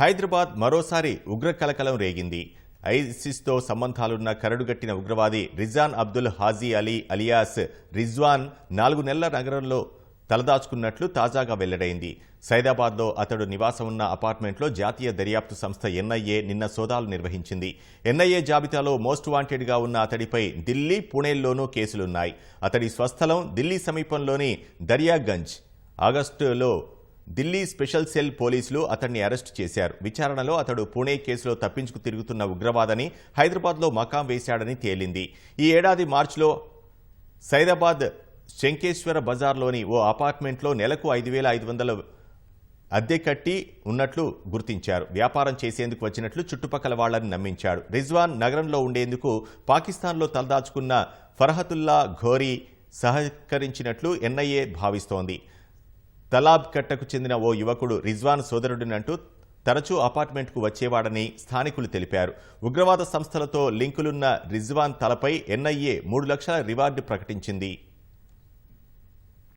హైదరాబాద్ మరోసారి ఉగ్ర కలకలం రేగింది. ఐసిస్తో సంబంధాలున్న కరడుగట్టిన ఉగ్రవాది రిజాన్ అబ్దుల్ హాజీ అలీ అలియాస్ రిజ్వాన్ నాలుగు నెలల నగరంలో తలదాచుకున్నట్లు తాజాగా వెల్లడైంది. సైదాబాద్లో అతడు నివాసం ఉన్న అపార్ట్మెంట్లో జాతీయ దర్యాప్తు సంస్థ ఎన్ఐఏ నిన్న సోదాలు నిర్వహించింది. ఎన్ఐఏ జాబితాలో మోస్ట్ వాంటెడ్గా ఉన్న అతడిపై ఢిల్లీ పుణేల్లోనూ కేసులున్నాయి. అతడి స్వస్థలం ఢిల్లీ సమీపంలోని దర్యాగంజ్. ఆగస్టులో ఢిల్లీ స్పెషల్ సెల్ పోలీసులు అతన్ని అరెస్టు చేశారు. విచారణలో అతడు పూణే కేసులో తప్పించుకు తిరుగుతున్న ఉగ్రవాదని హైదరాబాద్లో మకాం వేశాడని తేలింది. ఈ ఏడాది మార్చిలో సైదాబాద్ శంకేశ్వర బజార్లోని ఓ అపార్ట్మెంట్లో నెలకు ఐదు వేల ఐదు వందల అద్దె కట్టి ఉన్నట్లు గుర్తించారు. వ్యాపారం చేసేందుకు వచ్చినట్లు చుట్టుపక్కల వాళ్ళని నమ్మించాడు. రిజ్వాన్ నగరంలో ఉండేందుకు పాకిస్తాన్లో తలదాచుకున్న ఫర్హతుల్లా ఘోరీ సహకరించినట్లు ఎన్ఐఏ భావిస్తోంది. తలాబ్ కట్టకు చెందిన ఓ యువకుడు రిజ్వాన్ సోదరుడినంటూ తరచూ అపార్ట్మెంట్కు వచ్చేవాడని స్థానికులు తెలిపారు. ఉగ్రవాద సంస్థలతో లింకులున్న రిజ్వాన్ తలపై ఎన్ఐఏ మూడు లక్షల రివార్డు ప్రకటించింది.